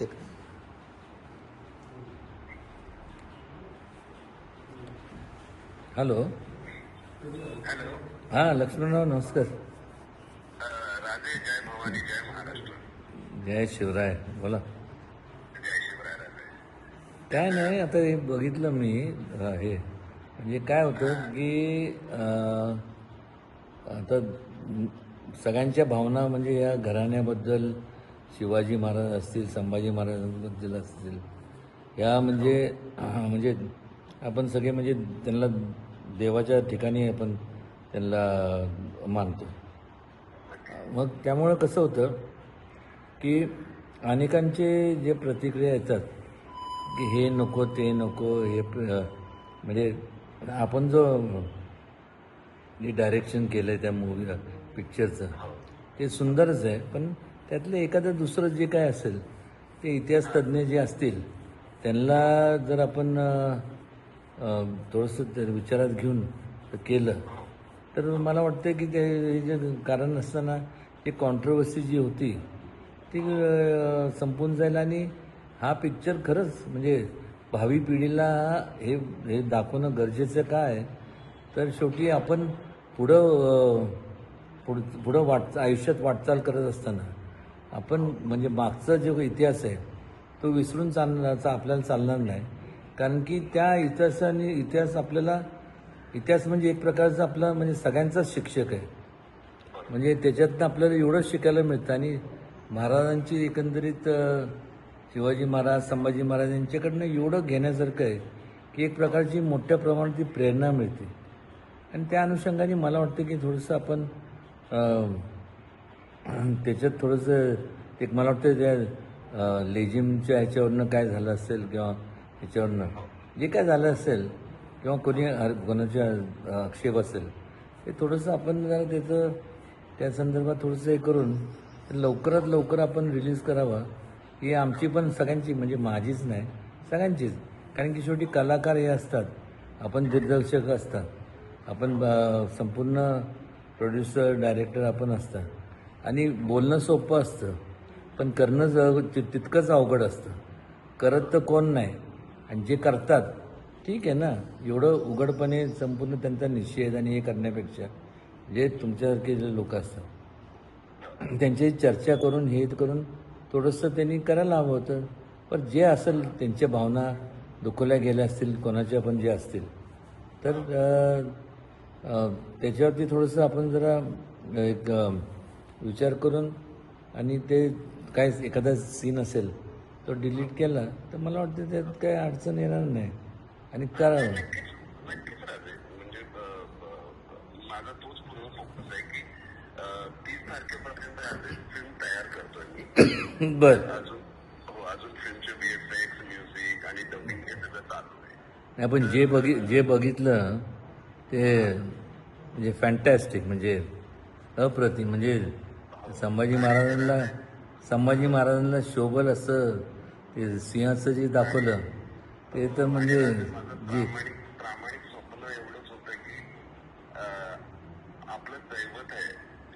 ठीक hello hello हां लक्ष्मणराव नमस्कार. राधे जय भवानी जय महाराष्ट्र. जय शिवराय बोला. जय शिवराय राधे. काय नाही आता हे बघितलं मी अं, हे. म्हणजे काय होतं की अं, आता सगळ्यांच्या भावना म्हणजे या घराण्याबद्दल शिवाजी महाराज असतील संभाजी महाराजांबद्दल असतील. या म्हणजे म्हणजे आपण सगळे म्हणजे त्यांना देवाच्या ठिकाणी आपण त्यांना मानतो. मग त्यामुळं कसं होतं की अनेकांचे जे प्रतिक्रिया येतात की हे नको ते नको हे म्हणजे आपण जो जे डायरेक्शन केलं आहे त्या मूवी पिक्चरचं ते सुंदरच आहे. पण त्यातलं एखादं दुसरं जे काय असेल ते इतिहास तज्ज्ञ जे असतील त्यांना जर आपण थोडंसं ते विचारात घेऊन केलं तर मला वाटतं की ते हे जे कारण असताना जी कॉन्ट्रोवर्सी जी होती ती संपून जाईल आणि हा पिक्चर खरंच म्हणजे भावी पिढीला हे हे दाखवणं गरजेचं काय? आहे तर शेवटी आपण पुढं पुढं पुढ पुढं वाट आयुष्यात वाटचाल करत असताना आपण म्हणजे मागचा जो इतिहास आहे तो विसरून चालण्याचा आपल्याला चालणार नाही. कारण की त्या इतिहासाने इतिहास आपल्याला इतिहास म्हणजे एक प्रकारचा आपला म्हणजे सगळ्यांचाच शिक्षक आहे. म्हणजे त्याच्यातनं आपल्याला एवढं शिकायला मिळतं आणि महाराजांची एकंदरीत शिवाजी महाराज संभाजी महाराज यांच्याकडनं एवढं घेण्यासारखं आहे की एक प्रकारची मोठ्या प्रमाणात ती प्रेरणा मिळते. आणि त्या अनुषंगाने मला वाटतं की थोडंसं आपण त्याच्यात थोडंसं एक मला वाटतं त्या लेझिमच्या ह्याच्यावरनं काय झालं असेल किंवा ह्याच्यावरनं जे काय झालं असेल किंवा कोणी हर- कोणाच्या आक्षेप असेल ते थोडंसं आपण जरा त्याचं त्या संदर्भात थोडंसं हे करून लवकरात लवकर आपण रिलीज करावा. ही आमची पण सगळ्यांची म्हणजे माझीच नाही सगळ्यांचीच. कारण की शेवटी कलाकार हे असतात. आपण दिग्दर्शक असतात. आपण संपूर्ण प्रोड्युसर डायरेक्टर आपण असतात. आणि बोलणं सोपं असतं पण करणं ज- तितकंच अवघड असतं. करत तर कोण नाही आणि जे करतात ठीक आहे ना एवढं उघडपणे संपूर्ण त्यांचा निषेध आणि हे करण्यापेक्षा जे तुमच्यासारखे जे लोक असतात त्यांची चर्चा करून हे करून थोडंसं त्यांनी करायला हवं होतं. पण जे असेल त्यांच्या भावना दुखवल्या गेल्या असतील कोणाच्या पण जे असतील तर त्याच्यावरती थोडंसं आपण जरा एक विचार करून आणि ते काय एखादा सीन असेल तो डिलीट केला तर मला वाटतं त्यात काही अडचण येणार नाही. आणि करावं नक्कीच राधे अ, अ, माझा तोच पूर्ण फोकस आहे की अ, तीस तारखेपर्यंत अजून फिल्म तयार करतोय मी. बर. अजून हो अजून फिल्मचे बीएफएक्स म्युझिक आणि डबिंग हे सगळं चालू आहे. नाही पण जे बघि जे बघितलं ते म्हणजे फॅन्टॅस्टिक म्हणजे अप्रतिम म्हणजे संभाजी महाराजांना संभाजी महाराजांना शोभल असं ते सिंहाचं जे दाखवलं ते तर म्हणजे जी प्रामाणिक स्वप्न एवढंच होतं की आपलं दैवत आहे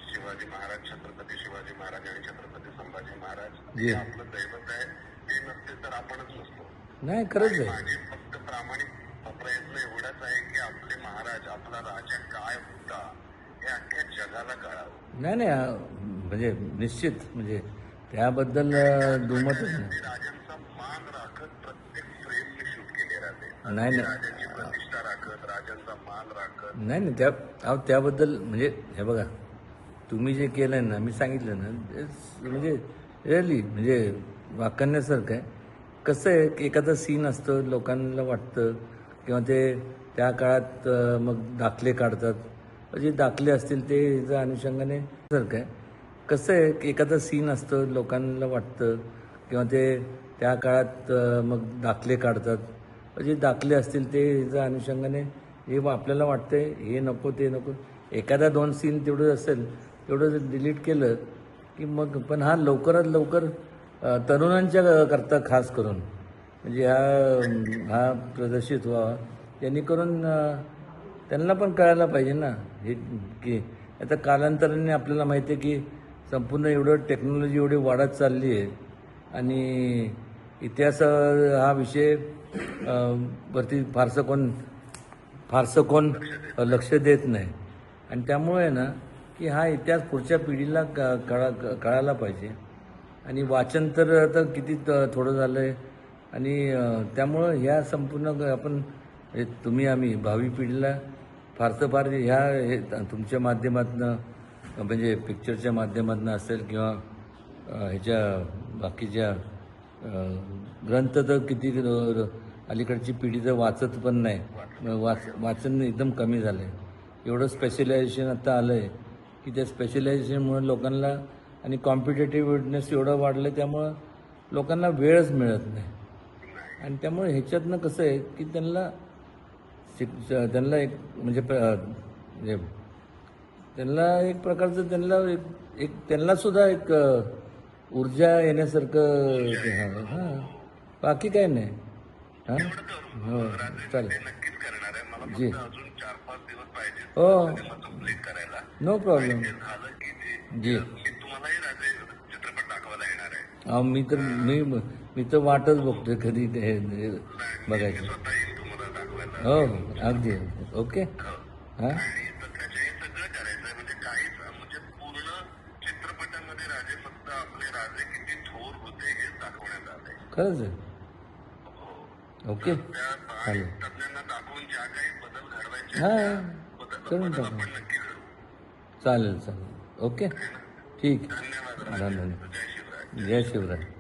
शिवाजी महाराज छत्रपती शिवाजी महाराज आणि छत्रपती संभाजी महाराज जी. आपलं दैवत आहे ते नसते तर आपणच नसतो. नाही खरंच आहे. माझे फक्त प्रामाणिक प्रयत्न एवढाच आहे की आपले महाराज आपला राजा काय होता हे अख्ख्या जगाला कळावं. नाही नाही म्हणजे निश्चित म्हणजे त्याबद्दल अं, दुमतच नाही. नाही नाही. त्या अहो त्याबद्दल म्हणजे हे बघा तुम्ही जे केलं आहे ना मी सांगितलं ना म्हणजे रिअली म्हणजे वाकण्यासारखं आहे. कसं आहे की एखादा सीन असतं लोकांना वाटतं किंवा ते त्या काळात मग दाखले काढतात. जे दाखले असतील ते अनुषंगाने सारखं आहे. कसं आहे की एखादा सीन असतं लोकांना वाटतं किंवा ते त्या काळात मग दाखले काढतात. जे दाखले असतील ते ह्याच्या अनुषंगाने हे आपल्याला वाटतंय हे नको ते नको. एखादा दोन सीन तेवढं असेल तेवढं डिलीट केलं की मग पण हा लवकरात लवकर तरुणांच्या करता खास करून म्हणजे हा हा प्रदर्शित व्हावा जेणेकरून त्यांना पण कळायला पाहिजे ना. हे की आता कालांतराने आपल्याला माहिती आहे की संपूर्ण एवढं टेक्नॉलॉजी एवढी वाढत चालली आहे. आणि इतिहास हा विषय वरती फारसं कोण फारसं कोण लक्ष देत नाही. आणि त्यामुळे ना की हा इतिहास पुढच्या पिढीला कळा कळायला पाहिजे. आणि वाचन तर आता किती त- थोडं झालं आहे आणि त्यामुळं ह्या संपूर्ण आपण तुम्ही आम्ही भावी पिढीला फारसं फार ह्या हे तुमच्या माध्यमातनं म्हणजे पिक्चरच्या माध्यमातून असेल किंवा ह्याच्या बाकीच्या ग्रंथ तर किती र- अलीकडची पिढी तर वाचत पण नाही. वाच वाचन एकदम कमी झालं आहे एवढं स्पेशलायझेशन आता आलं आहे की त्या स्पेशलायझेशनमुळे लोकांना आणि कॉम्पिटेटिव्हनेस एवढं वाढलं त्यामुळं लोकांना वेळच मिळत नाही. आणि त्यामुळे ह्याच्यातनं कसं आहे की त्यांना शिक त्यांना एक म्हणजे प्र- म्हणजे त्यांना एक प्रकारचं त्यांना एक एक त्यांना सुद्धा एक ऊर्जा येण्यासारखं हां. बाकी काय नाही. हां? हो चालेल. जी. हो. नो प्रॉब्लेम जी. मी तर मी मी तर वाटच बघतोय कधी ते बघायचं. हो हो. अगदी. ओके? हां आणि तर त्याचे हे सगळं करायचं आहे म्हणजे काहीच म्हणजे पूर्ण चित्रपटामध्ये राजे फक्त आपले राजे किती थोर होते हे दाखवण्यात आलंय खरंच आहे. ओके. चालेल. हां. करून टाकू. चालेल चालेल. ओके. ठीक धन्यवाद जय शिवराय.